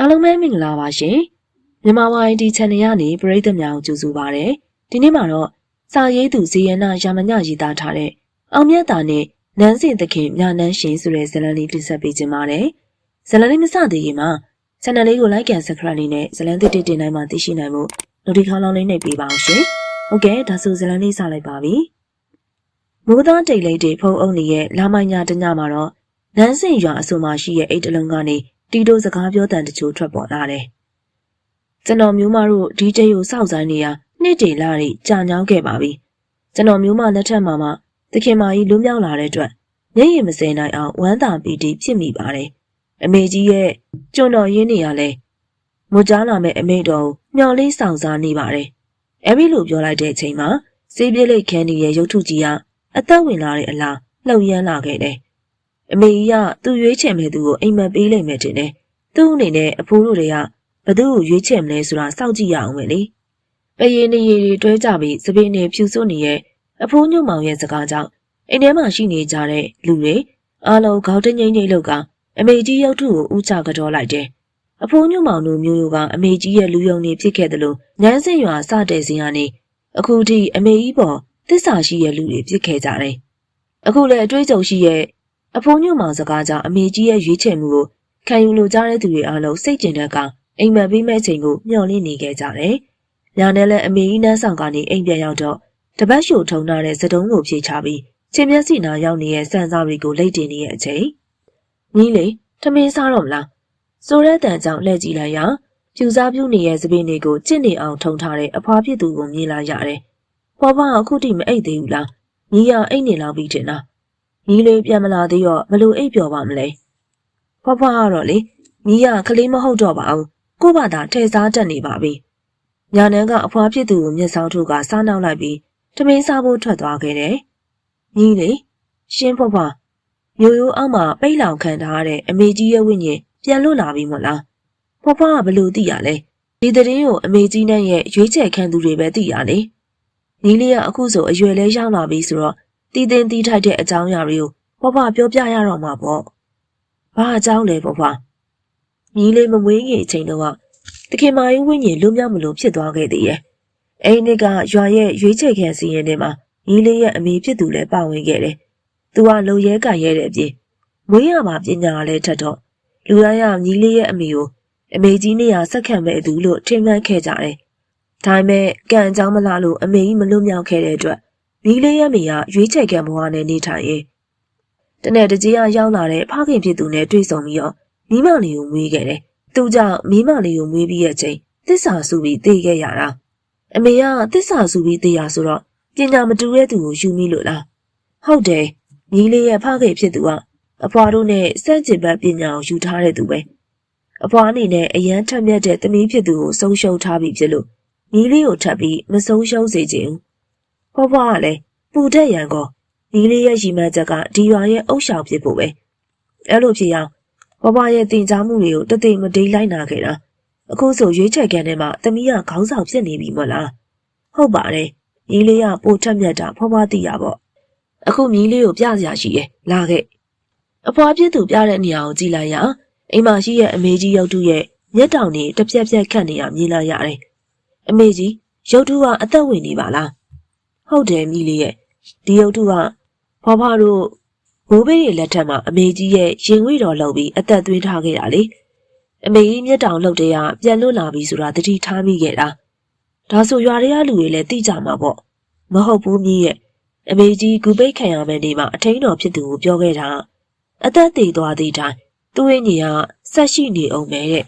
အားလုံးပဲမင်္ဂလာပါရှင်မြန်မာဝိုင်ဒီ channel ကနေပရိသတ်များကိုကြိုဆိုပါရစေဒီနေ့မှာတော့စာရေးသူဇေယနာရာမညရေးသားထားတဲ့အောင်မြတ်တာနဲ့နန်းစင်သခင်မြနန်းရှင်ဆိုတဲ့ဇာတ်လမ်းလေးတင်ဆက်ပေးခြင်းပါတယ်ဇာတ်လမ်းလေးမစသေးခင်မှာ channel လေးကို like and subscribe လေးနဲ့ဇာတ်လမ်းသစ်တစ်တင်တိုင်းမှာသိရှိနိုင်မှု notification လောင်းလေးနှိပ်ပေးပါအောင်ရှင်ဟုတ်ကဲ့ဒါဆိုဇာတ်လမ်းလေးစလိုက်ပါပြီမိုးသားတိတ်လေးတွေဖုံးအုပ်နေရဲ့လာမိုင်ညာတညမှာတော့နန်းစင်ရွာအဆိုမှရှိရဲ့အိတ်တလုံးကနေ တီတိုစကားပြောတန်တချို့ထွက်ပေါ်လာတယ်။ကျွန်တော်မျိုးမတို့ဒီကျကိုစောက်ဆိုင်နေရနှစ်တေလာတွေကြာညောင်းခဲ့ပါပြီ။ကျွန်တော်မျိုးမလက်ထက်မှာမှသခင်မကြီးလွတ်မြောက်လာတဲ့အတွက်မျက်ရည်မစင်နိုင်အောင်ဝမ်းသာပီတိဖြစ်မိပါတယ်။အမေကြီးရဲ့ကျွန်တော်ရင်းနေရလဲမွကြားလာမဲ့အမေတော်ကိုမျော်လေးဆောင်စားနေပါတယ်။အဲဒီလိုပြောလိုက်တဲ့အချိန်မှာစေးပြစ်လိတ်ခန်းဒီရဲ့ရုပ်ထုကြီးကအသက်ဝင်လာတဲ့အလားလှုပ်ရမ်းလာခဲ့တယ်။ အမေကြီးကသူ့ရွေးချယ်မဲ့သူကိုအိမ်မက်ပေးလိုက်မယ်တင်တယ်။သူ့အနေနဲ့အဖိုးတို့တွေကဘသူ့ကိုရွေးချယ်မလဲဆိုတာစောင့်ကြည့်ရအောင်ပဲလေ။ပယေနေရီတွေတွဲကြပြီးစပင်းနေဖြူစွနေရဲ့အဖိုးညွန့်မောင်ရဲ့စကားကြောင့်အိမ်ထဲမှာရှိနေကြတဲ့လူတွေအားလုံးခေါင်းတငိမ့်ငိမ့်လောက်ကအမေကြီးရောက်ထုကိုဥချကြောလိုက်တယ်။အဖိုးညွန့်မောင်တို့မျိုးတို့ကအမေကြီးရဲ့လူယုံနေဖြစ်ခဲ့တယ်လို့နန်းစင်ရွာစတဲ့စင်ကနေအခုထိအမေကြီးပေါ်သစ္စာရှိရဲ့လူတွေဖြစ်ခဲ့ကြတယ်။အခုလည်းအတွေ့အကြုံရှိရဲ့ အဖိုးညွန့်မောင်စကားကြောင့်အမေကြီးရဲ့ရွေးချယ်မှုကိုခံယူလိုကြတဲ့သူတွေအားလုံးစိတ်ကျင်တဲ့ကောင်အိမ်မက်ပေးမဲ့ချိန်ကိုမျှော်လင့်နေခဲ့ကြတယ်။ညနေလည်းအမေကြီးနှန်းဆောင်ကနေအိမ်ပြန်ရောက်တော့တပတ်ရှို့ထုံထားတဲ့စတုံးကိုဖြေချပြီးချင်းမျက်စိနာရောက်နေတဲ့စံစားတွေကိုလိတ်တင်နေတဲ့အချိန်ညီလေးထမင်းစားတော့မလားဆိုတဲ့တန်ကြောင့်လှည့်ကြည့်လိုက်ရာဖြူစားပြူနေတဲ့စပင်းတွေကိုကြင့်နေအောင်ထုံထားတဲ့အဖွားဖြစ်သူကိုမြင်လာရတယ်။ဖွားဖွားအခုထိမအိတ်သေးဘူးလား။ညီရအိတ်နေလောက်ပြီးတင်လား။ ညီလေးပြန်မလာသေးတော့ဘလို့အိတ်ပျော်ပါမလဲ။ဖွားဖွားကတော့လေညီရကလေးမဟုတ်တော့ပါဘူး။ကို့ဘာသာထဲစားတက်နေပါပြီ။ညာနန်းကအဖွားဖြစ်သူကိုမျက်စောင်းထုတ်ကစားနောက်လိုက်ပြီးထမင်းစားဖို့ထွက်သွားခဲ့တယ်။ညီလေးရှင်းဖွားဖွားမျိုးရိုးအောက်မှာပိတ်လောင်ခံထားတဲ့အမေကြီးရဲ့ဝိညာဉ်ပြန်လွတ်လာပြီမို့လား။ဖွားဖွားကဘလို့သိရလဲ။ဒီသတင်းကိုအမေကြီးနဲ့ရဲ့ရွေးချယ်ခံသူတွေပဲသိရလေ။ညီလေးကအခုဆိုအရွယ်လဲရောက်လာပြီဆိုတော့ တည်တင်တီးထိုက်တဲ့အကြောင်းအရာတွေကိုဖွားဖွားပြောပြရတော့မှာပေါ့။ဘာအကြောင်းလဲဖွားဖွား။ညီလေးမမွေးငယ်အချိန်တော့တခင်မကြီးဝိညာဉ်လွတ်မြောက်မလို့ဖြစ်သွားခဲ့သေးရဲ့။အဲ့ဒီကရွာရဲ့ရွေးချယ်ခံစီရင်ထဲမှာညီလေးရဲ့အမေဖြစ်သူလည်းပါဝင်ခဲ့တယ်။သူကလုံရဲကရဲတဲ့အပြင်မွေးရမှာပညာလည်းထက်တော့လူတိုင်းကညီလေးရဲ့အမေကိုအမေကြီးနေရဆက်ခံမဲ့သူလို့ထင်မှတ်ခဲ့ကြတယ်။ဒါပေမဲ့ကံအကြောင်းမလားလို့အမေကြီးမလွတ်မြောက်ခဲ့တဲ့အတွက် ညီလေးရဲ့မိကရွေးချယ်ခံဘဝနဲ့နေထိုင်ရင်တနေ့တကြီးကရောက်လာတဲ့ဖခင်ဖြစ်သူနဲ့တွေ့ဆုံပြီးတော့မိမလေးကိုမွေးခဲ့တယ်။သူကြောင့်မိမလေးကိုမွေးပြီးရဲ့ချိန်သစ္စာစုပြီးသေခဲ့ရတာ။အမေကသစ္စာစုပြီးသေရဆိုတော့ပညာမတူတဲ့သူကိုယူမိလို့လား။ဟုတ်တယ်။ညီလေးရဲ့ဖခင်ဖြစ်သူကအဖွာတို့နဲ့စန့်ကျင်ဘက်ပညာကိုယူထားတဲ့သူပဲအဖွာအနေနဲ့အရန်ထက်မြက်တဲ့သမီးဖြစ်သူကိုဆုံးရှုံးထားပြီဖြစ်လို့ညီလေးကိုထပ်ပြီးမဆုံးရှုံးစေချင်ဘူး ဖွားဖွားကလည်းပူတဲ့ရန်ကောညီလေးရဲ့ရီမန်းချက်ကဒီရွာရဲ့အုပ်ရှောင်ဖြစ်ဖို့ပဲအဲ့လိုဖြစ်အောင်ဖွားဖွားရဲ့တင် जा မှုတွေကိုတသိမတိတ်လိုက်နာခဲ့တာအခုဆိုရွေးချယ်ကန်ထဲမှာသမီးကခေါင်းဆောင်ဖြစ်နေပြီမဟုတ်လားဟုတ်ပါတယ်ညီလေးကပိုထက်မြက်တာဖွားဖွားသိရပေါ့အခုမြီးလေးကိုပြစရာရှိရဲ့လာခဲ့အဖွားပြည့်သူပြတဲ့နေရာကိုကြည့်လိုက်ရအိမ်မှာရှိရဲ့အမေကြီးရုပ်တုရဲ့မျက်တောင်တွေတစ်ပြက်ပြက်ခတ်နေတာမြင်လာရတယ်။အမေကြီးရုပ်တုကအသက်ဝင်နေပါလား။ ဟုတ်တယ်မိလေးရဲ့ဒီရုပ်တုကဖွားဖွားတို့ဘိုးဘေးရဲ့လက်ထက်မှာအမေကြီးရဲ့ရင်ဝိတော်လှုပ်ပြီးအသက်သွင်းထားခဲ့တာလေ။အမေကြီးမျက်တောင်လှုပ်တဲ့ကပြန်လွတ်လာပြီဆိုတာတတိထားမိခဲ့တာ။ဒါဆိုရွာတွေကလူတွေလည်းသိကြမှာပေါ့။မဟုတ်ဘူးမြည်ရဲ့အမေကြီးဂူပိတ်ခံရမယ့်နေ့မှာအထင်းတော်ဖြစ်သူကိုပြောခဲ့တာ။အသက်သေးသွားသည့်တိုင်သူ့ရဲ့ညီကဆက်ရှိနေအောင်ပဲတဲ့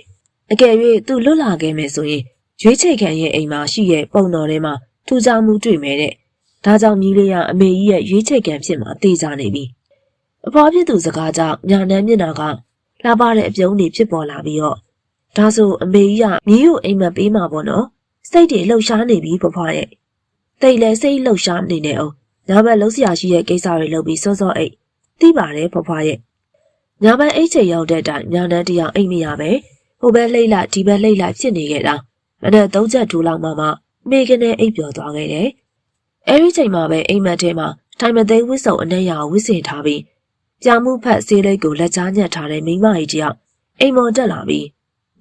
အကယ်၍သူလွတ်လာခဲ့မယ်ဆိုရင်ရွေးချယ်ခံရဲ့အိမ်မှာရှိရဲ့ပုံတော်ထဲမှာထူးခြားမှုတွေ့မယ်တဲ့ ဒါကြောင့်မြီးလေးကအမေကြီးရဲ့ရွေးချယ်ခံဖြစ်မှာတေးကြနေပြီအဖွားဖြစ်သူစကားကြောင့်ညာနန်းမျက်နှာကလှပတဲ့အပြုံးတွေဖြစ်ပေါ်လာပြီးတော့ဒါဆိုအမေကြီးကမြီးကိုအိမ်မက်ပေးမှာပေါ့နော်စိတ်တွေလှုပ်ရှားနေပြီဖွားဖွားရဲ့တိတ်လည်းစိတ်လှုပ်ရှားနေနေအောင်ညဘက်လုံးစရာရှိတဲ့ကိစ္စတွေလုပ်ပြီးစောစောအိတ်သိပါတယ်ဖွားဖွားရဲ့ညဘက်အိတ်ချေရောက်တဲ့အတိုင်းညနန်းတယောက်အိတ်မရပဲဟိုဘက်လှိမ့်လိုက်ဒီဘက်လှိမ့်လိုက်ဖြစ်နေခဲ့တာမနဲ့သုံးချက်ထိုးလောက်မှမှမိကနေအိတ်ပျော်သွားခဲ့တယ် အဲဒီချိန်မှာပဲအိမ်မက်ထဲမှာထိုင်မသိဝစ်စုံအနက်ရဝစ်စင်ထားပြီးကြာမှုဖက်ဆေးလိတ်ကိုလက်ချားညက်ထားတဲ့မိမကြီးတယောက်အိမ်မော်တက်လာပြီး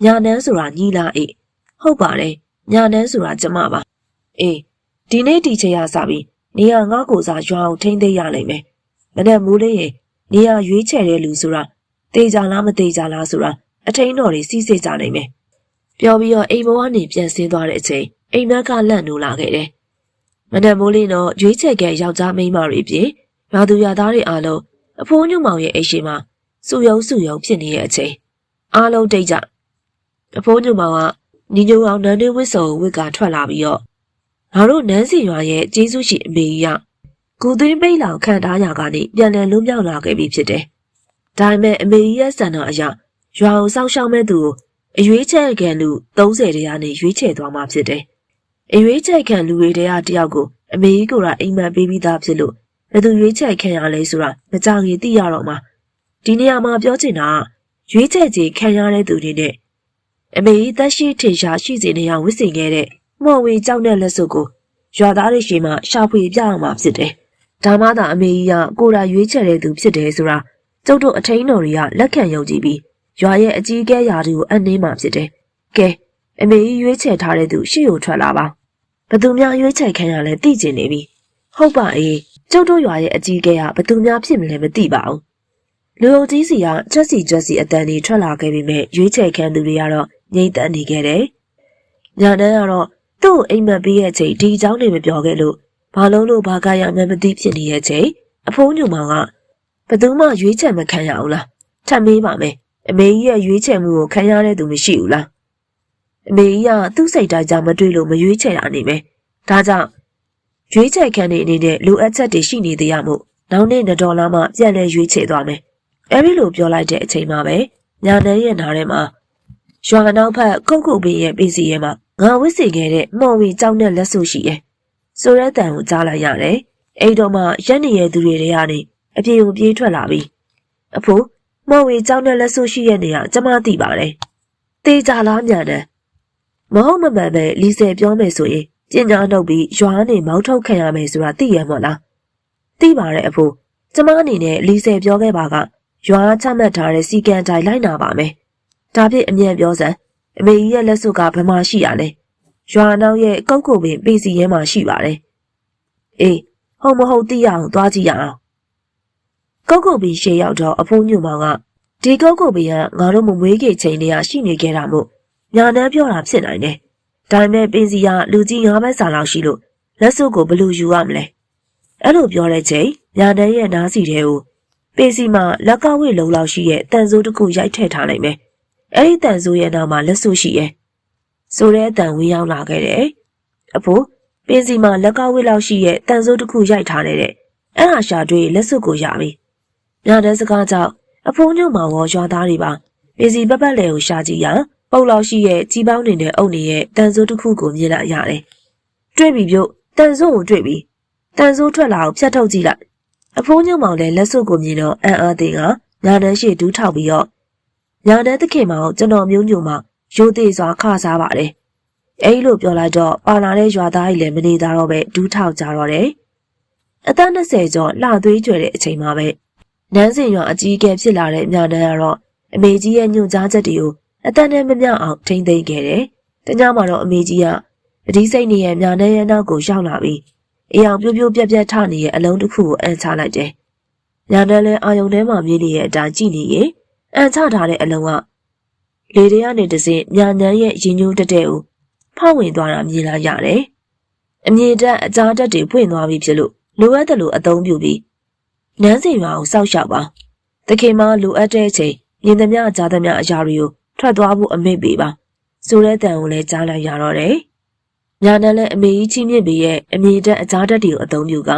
ညာနန်းဆိုတာညီလာအေးဟုတ်ပါတယ်ညာနန်းဆိုတာကျမပါအေးဒီနေ့ဒီချိန်ရစပြီနေရငါ့ကိုစားရွာအောင်ထိမ့်သိမ်းရလိမ့်မယ်မနဲ့မိုးလေးရင်နေရရွေးချယ်တဲ့လူဆိုတာတေးကြလားမတေးကြလားဆိုတာအထိန်တော်တွေစီးစိကြနိုင်မယ်ပြောပြီးတော့အိမ်ဘဝနေပြန်ဆင်းသွားတဲ့အချိန်အိမ်မက်ကလန့်နိုးလာခဲ့တယ် မနဲ့မိုးလေးတော့ရွေးချယ်ခဲ့ယောက်ျားမိန်းမတွေပြင်ရွာသူရွာသားတွေအားလုံးအဖိုးညုံမောင်ရဲ့အိမ်ရှိမှာစုယုံစုယုံဖြစ်နေတဲ့အချိန်အားလုံးတိတ်ကြအဖိုးညုံမောင်ကညီညွတ်အောင်နန်းတွင်းဝစ်စုံဝစ်ကထွက်လာပြီးတော့ငါတို့နန်းစီရွာရဲ့ကျေးဇူးရှိအမေကြီးကကုသွင်းပိတ်လောင်ခံထားရကနေပြန်လည်လွတ်မြောက်လာခဲ့ပြီဖြစ်တယ်။ဒါပေမဲ့အမေကြီးရဲ့စံတော်အရရွာကိုစောင့်ရှောက်မဲ့သူကိုအရွေးချယ်ခံလူ30တရားနဲ့ရွေးချယ်သွားမှာဖြစ်တယ်။ အရွေးချယ်ခံလူတွေတည်းတယောက်ကိုအမေကြီးကအိမ်မက်ပေးပြီးသားဖြစ်လို့ဘယ်သူရွေးချယ်ခံရလဲဆိုတာမကြခင်သိရတော့မှာဒီနေရာမှာပြောချင်တာကရွေးချယ်ခြင်းခံရတဲ့သူတွေနဲ့အမေကြီးတက်ရှိထင်ရှားရှိစေနေအောင်ဝစ်စင်ခဲ့တဲ့မော်ဝေကြောက်တဲ့လက်စုပ်ကိုရွာသားတွေရှိမှရှာဖွေပြအောင်မှာဖြစ်တယ်။ဒါမှသာအမေကြီးကကိုယ်တိုင်ရွေးချယ်တဲ့သူဖြစ်တယ်ဆိုတာကျုပ်တို့အထိန်တော်တွေကလက်ခံယုံကြည်ပြီးရွာရဲ့အကြီးအကဲယာတွေကိုအနှင်းမှာဖြစ်တယ်။ကဲအမေကြီးရွေးချယ်ထားတဲ့သူရှေ့ကိုထွက်လာပါ။ ဘသူများရွေးချယ်ခံရလဲသိကျင်နေပြီ။ဟုတ်ပါအေးကျုပ်တို့ရွာရဲ့အကြီးအကဲကဘသူများဖြစ်မလဲမသိပါဘူး။လူအုပ်ကြီးစီကချက်စီချက်စီအတန်ကြီးထွက်လာခဲ့ပြီးမြဲရွေးချယ်ခံသူတွေကတော့ငြိမ့်သက်နေခဲ့တယ်။ညာတန်းကတော့သူ့ကိုအိမ်မက်ပေးရဲ့ချိန်ဒီအကြောင်းတွေမပြောခဲ့လို့ဘာလုံးလို့ဘာကရမှမသိဖြစ်နေရဲ့ချိန်အဖိုးညုံမောင်ကဘသူမှရွေးချယ်မခံရဘူးလားထပ်မေးပါမယ်အမေကြီးရဲ့ရွေးချယ်မှုကိုခံရတဲ့သူမရှိဘူးလား အမေကြီးကသူ့စိတ်ဓာတ်ကြောင့်မတွေ့လို့မရွေးချယ်တာနေမယ်ဒါကြောင့်ရွေးချယ်ခံနေအနေနဲ့လိုအပ်ချက်တွေရှိနေသေးရမို့နောက်နေ့2ဒေါ်လာမှပြန်လဲရွေးချယ်သွားမယ်အဲဒီလိုပြောလိုက်တဲ့အချိန်မှာပဲညာနန်းရဲ့နားထဲမှာရွာနောက်ဖက်ကုတ်ကုတ်ပင်ရဲ့ပင်စီရဲမှာငါဝစ်စီခဲ့တဲ့မော်ဝီကြောင်းတဲ့လက်စုရှိရဲ့ဆိုရဲတန်ကိုကြားလိုက်ရတယ်အဲ့တော့မှရက်နေရဲ့သူတွေတွေကနေအပြေကိုပြေးထွက်လာပြီအဖိုးမော်ဝီကြောင်းတဲ့လက်စုရှိရဲ့နေရာကျမသိပါတယ်တေးကြလားမြန်တယ် မဟုတ်မမှန်ပဲလီဆယ်ပြောမယ်ဆိုရင်ပညာနှုတ်ပြီးရွာနေမောင်းထုတ်ခံရမယ်ဆိုတာသိရမို့လားသိပါတယ်အဖိုးကျမအနေနဲ့လီဆယ်ပြောခဲ့ပါကရွာချမှတ်ထားတဲ့စီကံတိုင်းလိုက်နာပါမယ်ဒါဖြင့်အမြန်ပြောစမ်းအမေကြီးရဲ့လက်စုပ်ကဘယ်မှာရှိရလဲရွာနောက်ရဲ့ကောက်ကိုပင်ပေစီရဲမှာရှိပါတယ်အေးဟုတ်မဟုတ်သိရအောင်သွားကြည့်ရအောင်ကောက်ကိုပင်ရှေ့ရောက်တော့အဖိုးညွန့်မောင်ကဒီကောက်ကိုပင်ကငါတို့မမွေးခေချိန်တည်းကရှိနေခဲ့တာမို့ ညာနှမ်းပြောတာဖြစ်နိုင်တယ်ဒါပေမဲ့ပင်စီကလူကြီး၅ဘက်စာလောက်ရှိလို့လက်စုပ်ကိုဘယ်လိုယူရမလဲအဲ့လိုပြောတဲ့ချိန်ညာနှမ်းရဲ့နားစီထဲကိုပင်စီမှာလက်ကဝိလုံလောက်ရှိရဲ့တန်စိုးတစ်ခုရိုက်ထည့်ထားနိုင်မယ်အဲ့ဒီတန်ဆိုးရဲ့နောက်မှာလက်ဆုရှိရဲ့ဆိုတဲ့အတန်ဝင်းရောက်လာခဲ့တယ်အဖိုးပင်စီမှာလက်ကဝိလောက်ရှိရဲ့တန်ဆိုးတစ်ခုရိုက်ထားနေတဲ့အဲ့ဟာရှာတွေ့လက်စွပ်ကိုရပြီညတဲ့စကားကြောင့်အဖိုးညို့မှာရောရွာသားတွေပါပင်စီပပတ်လေကိုရှာကြည့်ရ ပုတ်လောက်ရှိရဲ့ကြီးပေါင်းနေတဲ့အုပ်နေရဲ့တန်ဆိုးတစ်ခုကိုမြင်လိုက်ရတယ်တွေ့ပြီပြုတ်တန်ဆိုးကိုတွေ့ပြီတန်ဆိုးထွက်လာအောင်ဖြတ်ထုတ်ကြည့်လိုက်အဖိုးညို့မောင်လည်းလက်စွပ်ကိုမြင်တော့အံ့အားသင်ကညာနှမ်းရှိဒူးထောက်ပြီးတော့ညာတဲ့သခင်မောင်ကျွန်တော်မျိုးညိုမှရိုသေစွာခစားပါတယ်။အဲဒီလိုပြောလိုက်တော့ပါလာတဲ့ရွာသားကြီးလည်းမနေသားတော့ပဲဒူးထောက်ကြတော့တယ်။အသက်20ကျော်လှသွေးကြွယ်တဲ့အချိန်မှာပဲနန်းစင်ရွာအကြီးအကဲဖြစ်လာတဲ့ညာနန်းကတော့အမေကြီးရဲ့ညွှန်ကြားချက်တွေကို အသက်နဲ့မမျှအောင်ထိမ့်သိမ်းခဲ့တယ်။တညမှာတော့အမေကြီးကပတိစိတ်နေရဲ့ညာနန်းရဲ့နောက်ကိုရောက်လာပြီးအယောင်ပြိုးပြိုးပြက်ပြက်ထနေရဲ့အလုံးတစ်ခုကိုအန်ချလိုက်တယ်။ညာနန်းလည်းအာယုံထဲမှာမြင်နေရဲ့အတိုင်းကြည့်နေရင်အန်ချထားတဲ့အလုံးကလေတွေကနေတစင်ညာနန်းရဲ့ရင်ညိုးတက်တဲ့ကိုဖောက်ဝင်သွားတာမြင်လာရတယ်။အမြင်တက်အကြားတက်တွေပွင့်သွားပြီဖြစ်လို့လိုအပ်တယ်လို့အသုံးပြုပြီးနန်းစီရွာကိုစောက်ရှောက်ပါ။တခင်မလိုအပ်တဲ့အချိန်မြင်သမျှကြားသမျှအရာတွေကို ထွက်သွားဖို့အမိတ်ပေးပါ။ဆိုတဲ့တန်ကိုလည်းကြားလိုက်ရတော့တယ်။ညာနန်းလည်းအမေကြီးချင်းမြင့်ပေရဲ့အမြင်တက်အကြားတက်တွေကိုအသုံးပြုက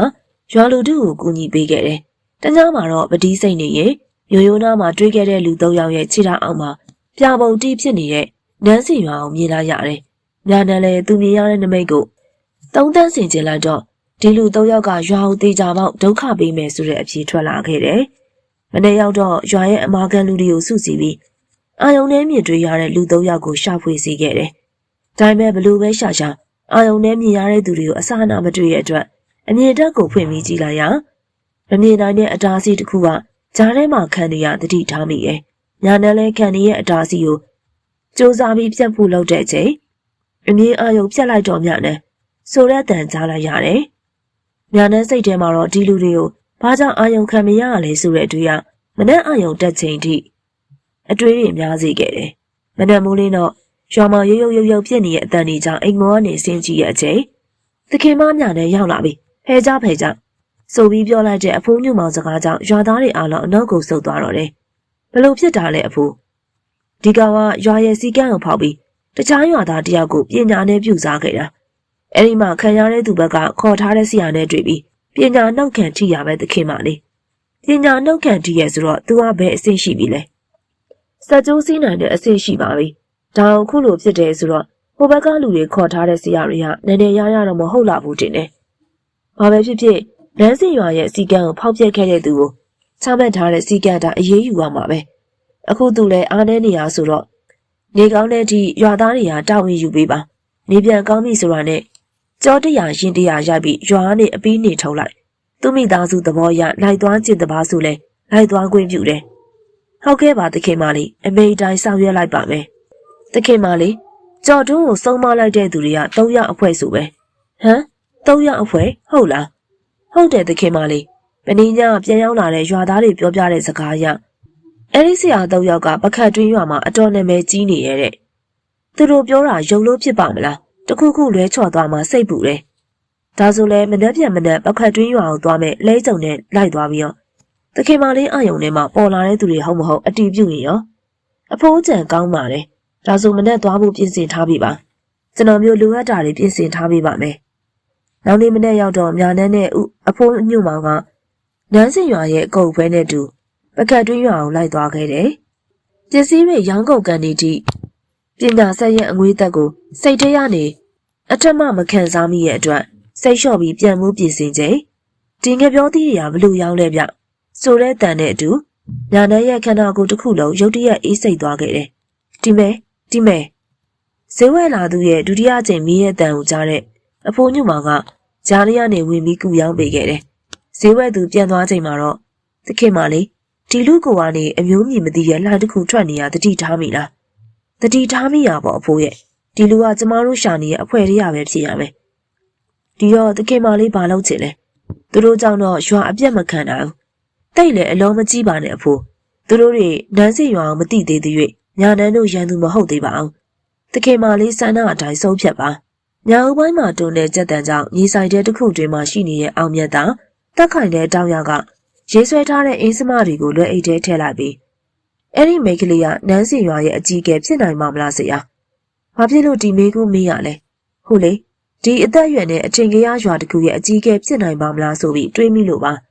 ရွာလူထုကိုကူညီပေးခဲ့တယ်။တညမှာတော့ပတိစိတ်နေရင်ရိုးရိုးနားမှာတွေးခဲ့တဲ့လူသုံးယောက်ရဲ့ခြေထောက်အောက်မှာပြာပုံတီးဖြစ်နေတဲ့နန်းစီရွာကိုမြင်လာရတယ်။ညာနန်းလည်းသူမြင်ရတဲ့နမိတ်ကိုသုံးသန်းစင်ကျင်လိုက်တော့ဒီလူသုံးယောက်ကရွာကိုတေချာပေါက်ဒုက္ခပေးမယ်ဆိုတဲ့အဖြေထွက်လာခဲ့တယ်။မနေ့ရောက်တော့ရွာရဲ့အမာကန်လူတွေကိုစုစည်းပြီး အာယုံထဲမြင်တွေ့ရတဲ့လူသုံးယောက်ကိုရှာဖွေစီခဲ့တယ်။ဒါပေမဲ့ဘလို့ပဲရှာရှာအာယုံထဲမြင်ရတဲ့သူတွေကိုအစအနာမတွေ့ရတဲ့အတွက်အမြင်တက်ကိုဖွင့်ပြီးကြည့်လိုက်ရမမြင်နိုင်တဲ့အတားအဆီးတစ်ခုကကြားထဲမှာခံနေရတတိထားမိရဲ့။ညာနဲ့လဲခံနေရဲ့အတားစီကိုစူးစားပြီးပြတ်ဖို့လုပ်တဲ့အချိန်အမြင်အာရုံပြတ်လိုက်တော့မြနဲ့ဆိုရက်တန်ကြားလိုက်ရတယ်။မြနဲ့စိတ်ထဲမှာတော့ဒီလူတွေကိုဘာကြောင့်အာရုံခံမရရလဲဆိုတဲ့အတွေ့အမနဲ့အာရုံတက်ချိန်ထိ အတွေ့အများစီခဲ့တယ်။မနဲ့မိုးလင်းတော့ရွာမှာရုပ်ရုပ်ရုပ်ရုပ်ဖြစ်နေတဲ့အတန်ကြီးကြောင့်အိမ်မောကနေဆင်းကြည့်ရဲ့အချိန်သခင်မမြနဲ့ရောက်လာပြီ။ဖဲကြဖဲကြဆိုပြီးပြောလိုက်တဲ့အဖိုးညူမောင်စကားကြောင့်ရွာသားတွေအားလုံးအနောက်ကိုဆုတ်သွားတော့တယ်။ဘလို့ဖြစ်တာလဲအဖိုး။ဒီကောင်ကရွာရဲ့စီကန်းကိုဖောက်ပြီးတခြားရွာသားတယောက်ကိုပညာနဲ့ပြုစားခဲ့တာ။အဲဒီမှာခံရတဲ့သူဘက်ကခေါ်ထားတဲ့ဆရာနဲ့တွေ့ပြီးပညာနှုတ်ခံထိရပဲသခင်မလေး။ပညာနှုတ်ခံထိရဆိုတော့ तू ကဘယ်အဆင့်ရှိပြီလဲ။ စက်ကြိုးစီးနိုင်တဲ့အဆင့်ရှိပါပြီ။ဒါအောင်ခုလိုဖြစ်တယ်ဆိုတော့ဟိုဘက်ကလူတွေခေါ်ထားတဲ့ဆရာတွေကနည်းနည်းရရတော့မဟုတ်လာဘူးတင်တယ်။ဘာပဲဖြစ်ဖြစ်လမ်းစီရွာရဲ့စီကံကိုဖောက်ပြက်ခဲ့တဲ့သူကိုချမှတ်ထားတဲ့စီကံတာအေးအေးယူရမှာပဲ။အခုသူလည်းအားနေနေရဆိုတော့နေကောင်းတဲ့အထိရွာသားတွေကတာဝန်ယူပေးပါနေပြန်ကောင်းပြီဆိုတာနဲ့ကြောတရာရင်တရာရိုက်ပြီးရွာနဲ့အပီးနေထုတ်လိုက်သူမိသားစုသဘောရလိုက်သွားကျင့်တပါစုလဲလိုက်သွားခွင့်ပြုတယ် ဟုတ်ကဲ့ပါသခင်မလေးအမေတိုင်းဆောင်ရွက်လိုက်ပါမယ်သခင်မလေးကြော်တွန်းကိုစုံမလိုက်တဲ့သူတွေက၃ယောက်အဖွဲဆိုပဲဟမ်၃ယောက်အဖွဲဟုတ်လားဟုတ်တယ်သခင်မလေးပဏိညာပြန်ရောက်လာတဲ့ရွာသားတွေပြောပြတဲ့စကားအရအဲ့ဒီဆရာသုံးယောက်ကပခတ်တွင်းရွာမှာအတော်နာမည်ကြီးနေရတဲ့သူတို့ပြောတာယုံလို့ဖြစ်ပါမလားတခုခုလွဲချော်သွားမှစိတ်ပူတယ်ဒါဆိုလဲမနှက်ပြန်မနှက်ပခတ်တွင်းရွာကိုသွားမဲ့လဲကြုံနဲ့လိုက်သွားပြီးတော့ သခင်မလေးအယုံထဲမှာပေါ်လာတဲ့သူတွေဟုတ်မဟုတ်အတီးပြုတ်ရင်ရောအဖိုးကြံကောင်းပါလေဒါဆိုမနှက်သွားဖို့ပြင်ဆင်ထားပြီပါကျွန်တော်မျိုးလိုအပ်တာတွေပြင်ဆင်ထားပြီပါမယ်နောက်နေ့မနေ့ရောက်တော့ညာနှန်းနဲ့အဖိုးညွန့်မောင်ကနန်းစင်ရွာရဲ့အကုတ်ဖွဲနဲ့တူပကတ်တွင်းရွာကိုလိုက်သွားခဲ့တယ်။ပစ္စည်းတွေရောင်းကုန်ကန်နေသည့်ပညာဆက်ရဲ့အငွေးသက်ကိုစိတ်ထဲရနေအထက်မှမခံစားမိရဲ့အတွက်စိတ်လျှော့ပြီးပြန်မှုပြင်ဆင်ချိန်ဒီငယ်ပြောသည့်ရာဘလို့ရောင်းလဲဗျ ဆိုတဲ့တန်နဲ့အတူညာနန်းရဲ့ခန္ဓာကိုယ်တစ်ခုလုံးရုတ်တရက်အေးစိတ်သွားခဲ့တယ်။ဒီမဲဒီမဲဇေဝဲလာသူရဲ့ဒုတိယကြိမ်မီးရဲ့တန်ကိုကြားတဲ့အဖိုးညူမောင်ကဂျားလေးကနေဝင်ပြီးကူရောင်းပေးခဲ့တယ်။ဈေးဝဲသူပြန်သွားချိန်မှာတော့သခင်မလေးဒီလူကိုကနေအမျိုးမြင်မသိရဲ့လှန်တစ်ခုထွက်နေရတတိထားမိလားတတိထားမိရပေါ့အဖိုးရဲ့ဒီလူကကျမတို့ရှာနေရဲ့အဖွဲရရပဲဖြစ်ရမယ်ဒီတော့သခင်မလေးဘာလုပ်ချင်လဲသူတို့ကြောင့်တော့ရွာအပြတ်မခံနိုင်ဘူး တိတ်လေအလုံးမကြီးပါနဲ့အဖိုးသူတို့တွေနန်းစီရွာကိုမသိသေးသေး၍ညာနန်းတို့ရန်သူမဟုတ်သေးပါဘူးသခင်မလေးဆန္ဒအတိုင်းဆုံးဖြတ်ပါညာဦးပိုင်းမှာတုံတဲ့ကြက်တန်ကြောင့်ညီဆိုင်တဲ့တစ်ခုတွင်မှရှိနေတဲ့အောင်မြတ်သာတက်ခိုင်တဲ့တောင်ရကရေးဆွဲထားတဲ့အင်းစမတွေကိုလွယ်အိတ်ထဲထည့်လိုက်ပြီးအဲ့ဒီမိန်းကလေးကနန်းစီရွာရဲ့အကြီးအကဲဖြစ်နိုင်မှာမလားဆရာ။ဘာဖြစ်လို့ဒီမေးကူမေးရလဲ။ဟုတ်လေဒီအသက်အရွယ်နဲ့အချိန်ကြီးရွာတခုရဲ့အကြီးအကဲဖြစ်နိုင်ပါမလားဆိုပြီးတွေးမိလို့ပါ။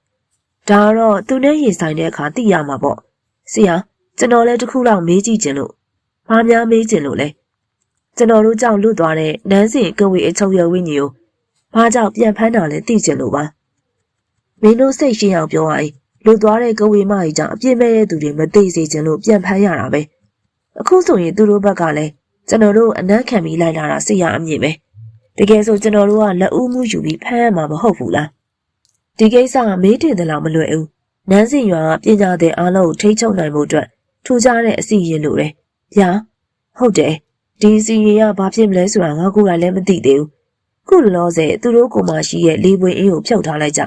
ဒါတော့သူနဲ့ရင်ဆိုင်တဲ့အခါသိရမှာပေါ့။ဆရာကျွန်တော်လည်းတခုလောက်မေးကြည့်ခြင်းလို့။ဘာများမေးခြင်းလို့လဲ။ကျွန်တော်တို့ကြောင့်လွတ်သွားတဲ့နန်းစင်ကဝေအချုပ်ရဝင်းကြီးကိုဘာကြောင့်ပြန်ဖမ်းတာလဲသိခြင်းလို့ပါ။မင်းတို့စိတ်ရှင်းအောင်ပြောရရင်လူသွားတဲ့ကဝေမကြီးကြောင့်အပြစ်မဲ့တဲ့သူတွေမသိစေချင်လို့ပြန်ဖမ်းရတာပဲအခုဆိုရင်သူတို့ဘက်ကလည်းကျွန်တော်တို့အနက်ခံပြီးလိုက်လာတာစိတ်ရအမြင့်ပဲတကယ်ဆိုကျွန်တော်တို့ကလက်ဦးမှုယူပြီးဖမ်းရမှာမဟုတ်ဘူးလား ဒီကိစ္စကမေးတင်တယ်လို့မလွယ်ဘူးနန်းစင်ရွာကပညာတဲ့အားလုံးကိုထိ ंछ ုံနိုင်မှုအတွက်ထူးခြားတဲ့အစီရင်လို့တယ်ဗျာဟုတ်တယ်ဒီစီရင်ကဘာဖြစ်မလဲဆိုတာငါကိုယ်တိုင်လည်းမသိသေးဘူးခုလောဆယ်သူတို့ကိုမှရှိရဲ့လေးပွင့်အေးကိုဖြုတ်ထားလိုက်ကြ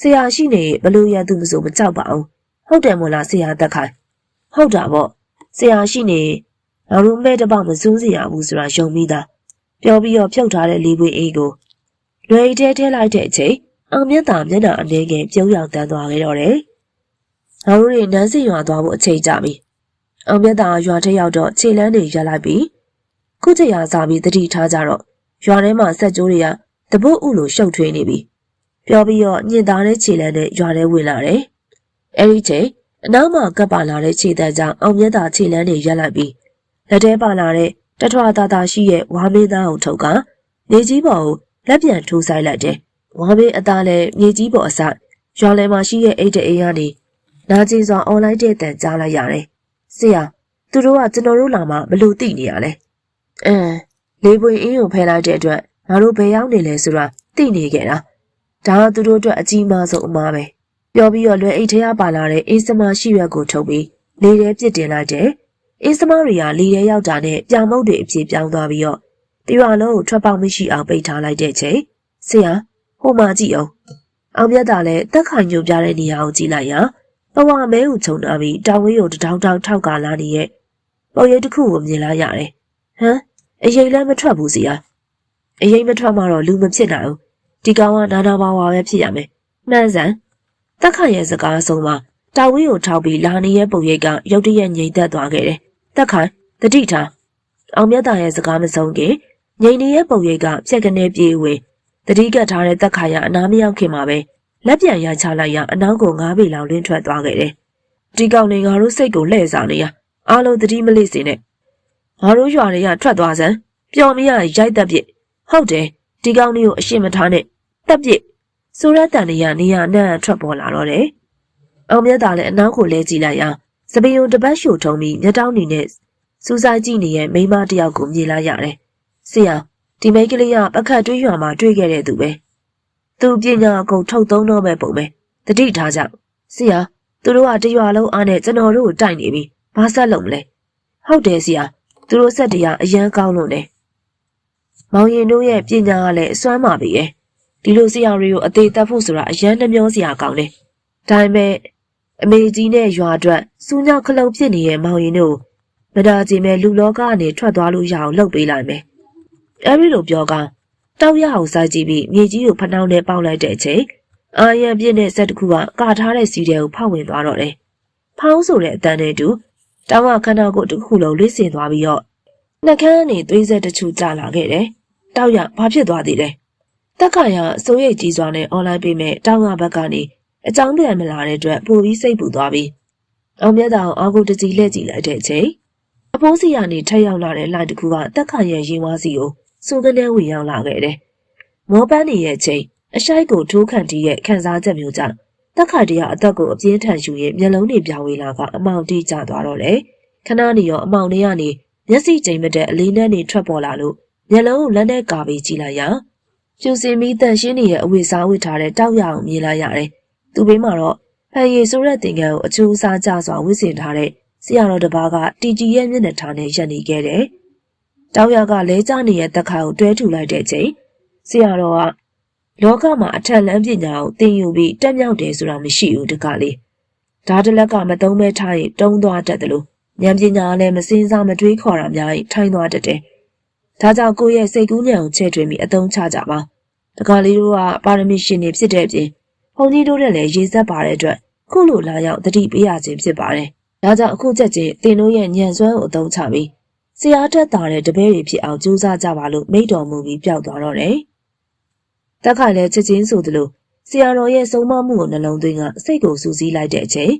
ဆရာရှိနေဘလို့ရသူမဆိုမကြောက်ပါဘူးဟုတ်တယ်မို့လားဆရာသက်ခိုင်ဟုတ်တာပေါ့ဆရာရှိနေငါတို့မဲ့တပေါက်မစူးစရာဘူးဆိုတာယုံမိတာပြောပြီးတော့ဖြုတ်ထားတဲ့လေးပွေအေးကိုလွယ်တဲထဲလိုက်တဲ့အချိန် အောင်မြတ်တာမျက်နှာအနေငယ်ပြုံးရောက်တန်းသွားခဲ့တော့တယ်ငါတို့တွေနန်းစီရွာသွားဖို့အချိန်ကြပြီအောင်မြတ်တာရွာထဲရောက်တော့ခြေလန်းတွေရက်လိုက်ပြီးခုချိန်ရစားပြီးတတိထားကြတော့ရွာထဲမှာဆက်ကြိုးတွေကတပုတ်ဥလိုရှုပ်ထွေးနေပြီပြောပြီးတော့ညင်သားတဲ့ခြေလမ်းနဲ့ရွာထဲဝင်လာတယ်။အဲဒီချိန်အနောက်မှာကပ်ပါလာတဲ့ခြေတန်းကြောင့်အောင်မြတ်သာခြေလမ်းတွေရက်လိုက်ပြီးလက်ထဲပါလာတဲ့တထွာသားသားရှိရဲ့ဝါမင်းသားကိုထုတ်ကနေကြီးပေါ်ကိုလက်ပြန်ထိုးဆိုင်လိုက်တယ်။ ဝါမင်းအသားလည်းမြေကြီးပေါ်အစရွာလယ်မှာရှိရဲ့အိတ်တအိမ်ကနေနာကျင်စွာအွန်လိုင်းတဲ့တန်ကြားလိုက်ရတယ်။ဆရာသူတို့ကကျွန်တော်တို့လာမှဘလို့သိနေရလဲ။အင်းလေးပွင့်အင်းကိုဖယ်လိုက်တဲ့အတွက်ငါတို့ဘယ်ရောက်နေလဲဆိုတာသိနေကြတာ။ဒါကသူတို့အတွက်အကြီးမားဆုံးအမားပဲပြောပြီးတော့လွယ်အိတ်ထဲကပါလာတဲ့အေးစမရှိရွက်ကိုထုတ်ပြီးလေထဲပစ်တင်လိုက်တယ်အင်းစမတွေကလီရဲရောက်တာနဲ့ပြောင်မုတ်တွေအဖြစ်ပြောင်းသွားပြီးတော့တရွာလုံးကိုထွက်ပေါက်မရှိအောင်ပိတ်ထားလိုက်တဲ့ချိန်ဆရာ ဟိုမှာကြည့်အောင်အောင်မြတ်တာလည်းတက်ခိုင်ညိုပြတဲ့နေရာကိုကြည့်လိုက်ရာဘဝမဲကိုခြုံထားပြီးတောင်ဝေးကိုတထောင်ထောင်ထောက်ကလာနေရဲ့ပုံရိပ်တစ်ခုကိုမြင်လာရတယ်ဟမ်အရင်လည်းမထွက်ဘူးဆရာအရင်မထွက်မှတော့လူမဖြစ်နိုင်ဘူးဒီကောင်ကနာနာဘာဝါပဲဖြစ်ရမယ်မှန်စမ်းတက်ခိုင်ရဲ့စကားဆုံးမှာတာဝင်းကိုထောက်ပြီးလာနေရဲ့ပုံရိပ်ကရုတ်တရက်ငြိမ်သက်သွားခဲ့တယ်တက်ခိုင်တတိထားအောင်မြတ်တာရဲ့စကားမဆုံးခင်ငြိမ်နေရဲ့ပုံရိပ်ကဖြက်ကနေပြေးဝင် တတိကတ်ထားတဲ့တက်ခိုင်ရအနားမရောက်ခင်မှာပဲလက်ပြန်ရချလိုက်ရအနောက်ကိုငားပေလောက်လင်းထွက်သွားခဲ့တယ်ဒီကောင်တွေငါတို့စိတ်ကိုလှည့်စားနေရအားလုံးတတိမလေးစင်နဲ့ငါတို့ရွာတွေကထွက်သွားစမ်းပျော်မရရိုက်တက်ပြစ်ဟုတ်တယ်ဒီကောင်လေးကိုအရှင်းမထားနဲ့တက်ပြစ်ဆိုရတန်နေရနေရနဲ့ထွက်ပေါ်လာတော့တယ်အောင်မြတ်တာလည်းအနောက်ကိုလဲကြည့်လိုက်ရစပင်းုံတပတ်ရှူထုံပြီးမျက်တောင်းနေနဲ့စူးစိုက်ကြည့်နေတဲ့မိန်းမတယောက်ကိုမြင်လာရတယ်ဆရာ ဒီမိန်းကလေးကပကတ်တွေးရွာမှာတွေ့ခဲ့တဲ့သူပဲသူပညာအကုန်ထုတ်သုံးတော့မဲ့ပုံပဲတတိထားကြဆရာသူတို့ကတရွာလုံးအားနဲ့ကျွန်တော်တို့ကိုတိုက်နေပြီဘာဆက်လုပ်မလဲဟုတ်တယ်ဆရာသူတို့ဆက်တရားအရန်ကောင်းလို့နေမောင်ရင်တို့ရဲ့ပညာကလည်းအစွမ်းပါပြီရဲ့ဒီလိုဆရာတွေကိုအသေးသက်ဖို့ဆိုတာအရန်နှမျောစရာကောင်းတယ်ဒါပေမဲ့အမေကြီးနဲ့ရွာအတွက်စူးညောက်ခလုံဖြစ်နေတဲ့မောင်ရင်တို့မဒါကြီးမဲ့လူလောကကနေထွက်သွားလို့ရအောင်လုပ်ပေးလိုက်မယ် အဲဒီလိုပြောကောင်းတောက်ရအောင်စားကြည့်ပြီးမြေကြီးကိုဖနှောင်းနဲ့ပေါက်လိုက်တဲ့အချိန်အာရန်ပြင်းတဲ့ဆက်တစ်ခုကကာထားတဲ့စီတဲကိုဖောက်ဝင်သွားတော့တယ်။ဖောင်းဆိုတဲ့အတန်းနဲ့တူတောင်းကခန္ဓာကိုယ်တစ်ခုလုံးလိမ့်စင်သွားပြီးတော့နှကန်းကနေသွေးဆက်တချို့ကျလာခဲ့တယ်။တောက်ရဘာဖြစ်သွားသေးလဲ။တက်ခါရအစိုးရိတ်ကြီးစွာနဲ့အွန်လိုင်းပေးမဲ့တောင်းကဘက်ကနေအကြောင်းပြန်မလာတဲ့အတွက်ပိုပြီးစိတ်ပူသွားပြီးအောင်မြတ်တာအောင်အာကိုတကြီးလက်ကြည့်လိုက်တဲ့အချိန်အဖိုးစီကနေထက်ရောက်လာတဲ့လိုက်တစ်ခုကတက်ခါရဲ့ရင်ဝါးစီကို စိုးကနေဝင်ရောက်လာခဲ့တယ်။မောပန်းနေရဲ့ချိန်အရှိုက်ကိုထိုးခန့်တီးရဲ့ခံစားချက်မျိုးကြောင့်တက်ခါတရအသက်ကိုအပြင်းထန်ယူရင်မျက်လုံးတွေပြောင်းဝေးလာကအမောင်တိကျသွားတော့တယ်။ခဏနေရောအမောင်တွေကနေမျက်စိကျိမ်မတဲ့အလေးနဲ့နေထွက်ပေါ်လာလို့မျက်လုံးကိုလက်နဲ့ကာပြီးကြည့်လိုက်ရ။ဖြူစင်ပြီးတန်ရှင်းနေတဲ့အဝိစားဝစ်ထားတဲ့တောက်ရအောင်မြင်လိုက်ရတယ်။သူ့ဘေးမှာတော့ဖန်ရည်ဆိုတဲ့တင်ကန်းကိုအချိုးအစားကျစွာဝစ်စင်ထားတဲ့ဆရာတော်တစ်ပါးကတီကြီးရဲ့မျက်နှာထားနဲ့ရပ်နေခဲ့တယ်။ တောက်ရကလဲကျနေတဲ့တက်ခါကိုတွဲထူလိုက်တဲ့ချိန်ဆရာတော်ကလောကမှာအထက်လန်းပညာကိုသင်ယူပြီးတက်မြောက်တယ်ဆိုတာမရှိဘူးတကလေးဓာတလက်ကမသုံးမဲထားရင်တုံးသွားတတ်တယ်လို့ဉာဏ်ပညာလည်းမစင်းစားမတွေးခေါ်တာများရင်ထိုင်းသွားတတ်တယ်ဒါကြောင့်ကိုယ့်ရဲ့စိတ်ကူးဉာဏ်ကိုချဲ့ထွင်ပြီးအသုံးချကြပါတကလေးတို့ကပါရမီရှင်တွေဖြစ်တဲ့အပြင်ဘုန်းကြီးတို့လည်းရေစက်ပါတဲ့အတွက်ခုလိုလာရောက်တတိပေးရခြင်းဖြစ်ပါတယ်ဒါကြောင့်အခုချက်ချင်းသင်တို့ရဲ့ဉာဏ်စွမ်းကိုအသုံးချပြီး ဆရာတက်တာတဲ့တပည့်တွေဖြစ်အောင်ကြိုးစားကြပါလို့မိန့်တော်မူပြီးပျောက်သွားတော့တယ်တက်ခိုင်လည်းချက်ချင်းဆိုသလိုဆရာတော်ရဲ့ဆုံးမမှုကိုနှလုံးသွင်းကစိတ်ကိုစူးစီးလိုက်တဲ့အချိန်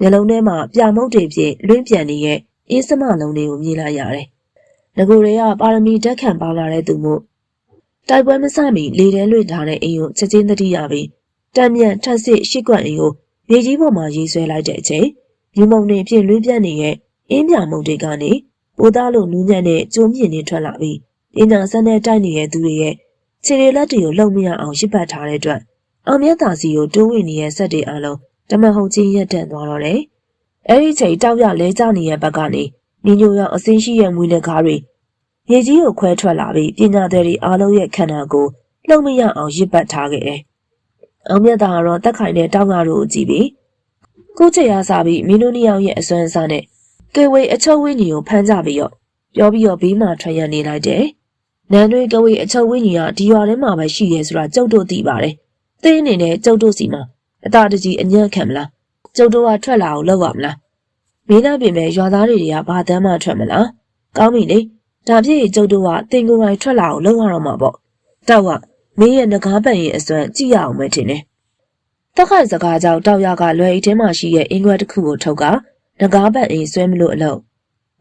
မျက်လုံးထဲမှာပြမုတ်တွေဖြင့်လွင့်ပြန်နေရဲ့အင်းစမလုံးလေးကိုမြင်လိုက်ရတယ်။ငကိုတွေကပါရမီတက်ခံပါလာတဲ့သူမို့တိုက်ပွဲမဆမီလေထဲလွင့်ထားတဲ့အိမ်ကိုချက်ချင်းသတိရပြီးတံမြန်ထက်စစ်ရှစ်ကွက်အိမ်ကိုမြေကြီးပေါ်မှာရေးဆွဲလိုက်တဲ့အချိန်ယူမုံတွေဖြင့်လွင့်ပြန်နေရဲ့အင်းပြမုတ်တွေကနေ ပိုသားလိုနူးညံ့တဲ့ကျိုးမြင့်တွေထွက်လာပြီးပညာစမ်းတဲ့တိုက်နေတဲ့သူတွေရဲ့ခြေရလက်တွေကိုလှုပ်မရအောင်ရစ်ပတ်ထားတဲ့အတွက်အောင်မြတ်သာစီကိုတိုးဝင်နေတဲ့ဆက်တွေအလုံးတမန်ဟုတ်ချင်းရက်တန့်သွားတော့တယ်။အဲဒီချိန်တောက်ရလဲကျနေတဲ့ဘက်ကနေညီညိုရောက်အစင်းရှိရဲ့မွေးလက်ကားတွေရေကြီးကိုခွဲထွက်လာပြီးပညာသည်တွေအားလုံးရဲ့ခန္ဓာကိုလှုပ်မရအောင်ရစ်ပတ်ထားခဲ့တယ်။အောင်မြတ်သာကတော့တက်ခိုင်တဲ့တောက်ရတို့ကိုကြည့်ပြီးကိုချေရစားပြီးမင်းတို့နှစ်ယောက်ရဲ့အစွမ်းအစားနဲ့ ကေဝေအချုပ်ဝင်းကြီးကိုဖမ်းကြပြီးတော့ပြောပြီးတော့ဘေးမှာထွက်ရနေလိုက်တယ်။နန်းတွင်းကဝေးအချုပ်ဝင်းကြီးကဒီရွာထဲမှာပဲရှိရဲဆိုတာကျုပ်တို့သိပါတယ်။သိအနေနဲ့ကျုပ်တို့စီမှာအတာတကြီးအညံ့ခံမလား။ကျုပ်တို့ကထွက်လာအောင်လုပ်ရမလား။မင်းသားပြင်မဲ့ရွာသားတွေကဘာတမ်းမှထွက်မလား။ကောင်းပြီလေ။ဒါဖြစ်ရင်ကျုပ်တို့ကတင်ကိုယ်တိုင်ထွက်လာအောင်လုပ်ရတော့မှာပေါ့။တောက်ကမင်းရဲ့ငကားပန်ရဲ့အစွမ်းကြည့်ရအောင်ပဲထင်တယ်။တက်ခိုင်စကားကြောင့်တောက်ရကလွယ်အိတ်ထဲမှာရှိရဲ့အင်္ဂွက်တစ်ခုကိုထုတ်က ငကားပန်အိမ်ဆွဲမလို့အလုပ်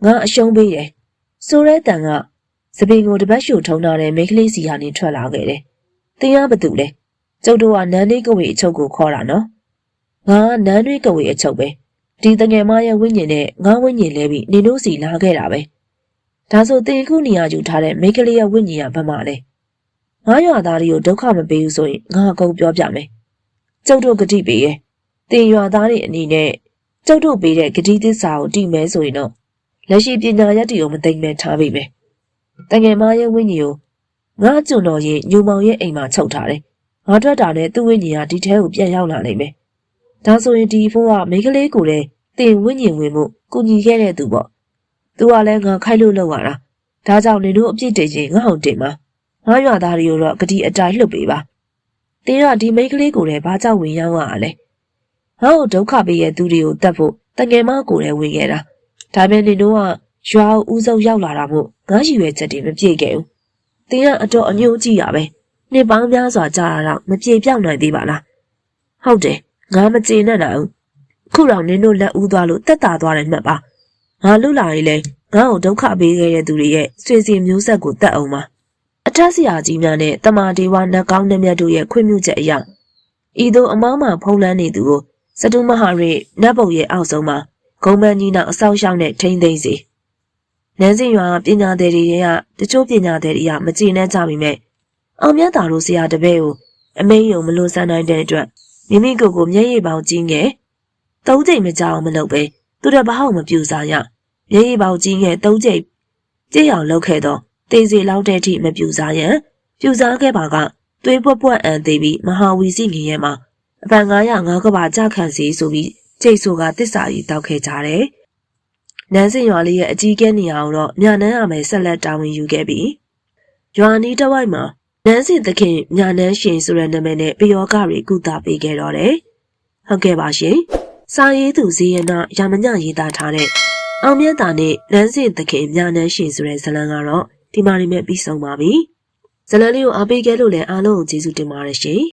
ငါအရှုံးပေးတယ်။ဆိုရဲတန်ကစပင်ကိုတပတ်ရှူထုံထားတဲ့မိန်းကလေးစီကနေထွက်လာခဲ့တယ်။တင်ရဘသူလဲ။ကျုပ်တို့ကနန်းလေးကဝေအချုပ်ကိုခေါ်တာနော်။ငါနန်းလေးကဝေအချုပ်ပဲ။ဒီတငယ်မရဲ့ဝိညာဉ်နဲ့ငါဝိညာဉ်လဲပြီးနေတို့စီလာခဲ့တာပဲ။ဒါဆိုတင်ခုနေရာယူထားတဲ့မိန်းကလေးရဲ့ဝိညာဉ်ကဘာမှလဲ။ငါရွာသားတွေကိုဒုက္ခမပေးဘူးဆိုရင်ငါအကုန်ပြောပြမယ်။ကျုပ်တို့ဂတိပေးရဲ့။တင်ရွာသားတွေအနေနဲ့ ကျုပ်တို့ပေးတဲ့ဂတိသစ္စာကိုတည်မဲဆိုရင်တော့လက်ရှိပညာရက်တွေကိုမသိမ့်မဲ့ထားပြီပဲတငယ်မရဲ့ဝိညာဉ်ကိုငါကျွန်တော်ရဲ့ညူမောင်ရဲ့အိမ်မှာချုပ်ထားတယ်ငါထွက်တာနဲ့သူ့ဝိညာဉ်ကဒီထဲကိုပြန်ရောက်လာနိုင်မယ်ဒါဆိုရင်ဒီဖိုးကမိန်းကလေးကိုလည်းတင်ဝိညာဉ်ဝင်မှုကူညီခဲ့တဲ့သူပေါ့သူကလည်းငါခိုက်လို့လောက်ရတာဒါကြောင့်နေတို့အပြစ်တင်ချင်းငါ့အောင်တင်ပါငါရွာသားတွေကိုတော့ဂတိအတိုင်းလှုပ်ပေးပါတင်းကဒီမိန်းကလေးကိုလည်းဘာကြောင့်ဝင်ရောက်ရလဲ ငါ့ကိုဒုက္ခပေးရဲ့သူတွေကိုတတ်ဖို့တငယ်မကိုလည်းဝင်ခဲ့တာဒါပေမဲ့နေတို့ကရွာဦးဦးဆုံးရောက်လာတာမို့ငါရည်ရွယ်ချက်တွေမပြည့်ခဲ့ဘူးတင်းကအတော်အညှို့ကြည့်ရပဲနှစ်ပေါင်းများစွာကြာတာတော့မပြေပြောက်နိုင်သေးပါလားဟုတ်တယ်ငါမကျေနပ်နိုင်ဘူးခုတော့နင်တို့လက်ဦးသွားလို့တက်တာသွားတယ်မှတ်ပါငါလူလာရေးလဲငါ့ကိုဒုက္ခပေးခဲ့တဲ့သူတွေရဲ့ဆွေစီမျိုးဆက်ကိုတတ်အောင်ပါအထက်ဆရာကြီးများနဲ့တမာဒေဝနတ်ကောင်းနှမြတ်တို့ရဲ့ခွင့်ပြုချက်အရဤသို့အမောင်းမှဖုံးလန်းနေသူကို စတုမဟာရိနတ်ဘုံရဲ့အောက်ဆုံးမှာဂုံမန်းကြီးနောက်အဆောက်အအုံနဲ့ထိမ့်သိမ့်စီနန်းစင်ရွာပညာသည်တွေရဲ့တချို့ပညာသည်တွေကမကြည်နှံ့ကြမိမဲ့အောင်မြတ်တာတို့ဆရာတပည့်ကိုအမေယုံမလို့ဆန်းနိုင်တဲ့အတွက်မိမိကိုယ်ကိုမျက်ရည်ပေါင်းကြီးငယ်သုံးချိန်မကြောက်မလုပ်ပဲသူတစ်ပဟောက်မပြူစားရမျက်ရည်ပေါင်းကြီးငယ်သုံးချိန်ကြည့်အောင်လုပ်ခဲ့တော့တေးစီလောက်တဲ့အထိမပြူစားရန်ပြူစားခဲ့ပါကသွေးပွက်ပွက်အန်သေးပြီးမဟာဝီစီငရင်မှာ အပန်900ငါးကဘာကြခံစီဆိုပြီးကျိတ်ဆိုကတစ္ဆာကြီးတောက်ခဲ့ကြတယ်။နန်းစင်ရွာလေးရဲ့အကြီးကဲနေရာကိုတော့မြနန်းအမယ်ဆက်လက်တာဝန်ယူခဲ့ပြီးရွာနီးတစ်ဝိုက်မှာနန်းစင်သခင်မြနန်းရှင်ဆိုတဲ့နာမည်နဲ့ပယောဂတွေကုသပေးခဲ့တော့တယ်။ဟုတ်ကဲ့ပါရှင်။စာရေးသူဇီယနာရာမညရေးသားထားတဲ့အောင်မြတ်တာနဲ့နန်းစင်သခင်မြနန်းရှင်ဆိုတဲ့ဇာတ်လမ်းကတော့ဒီမှာနေမဲ့ပြီးဆုံးပါပြီ။ဇာတ်လမ်းလေးကိုအားပေးခဲ့လို့လည်းအားလုံးကိုကျေးဇူးတင်ပါတယ်ရှင်။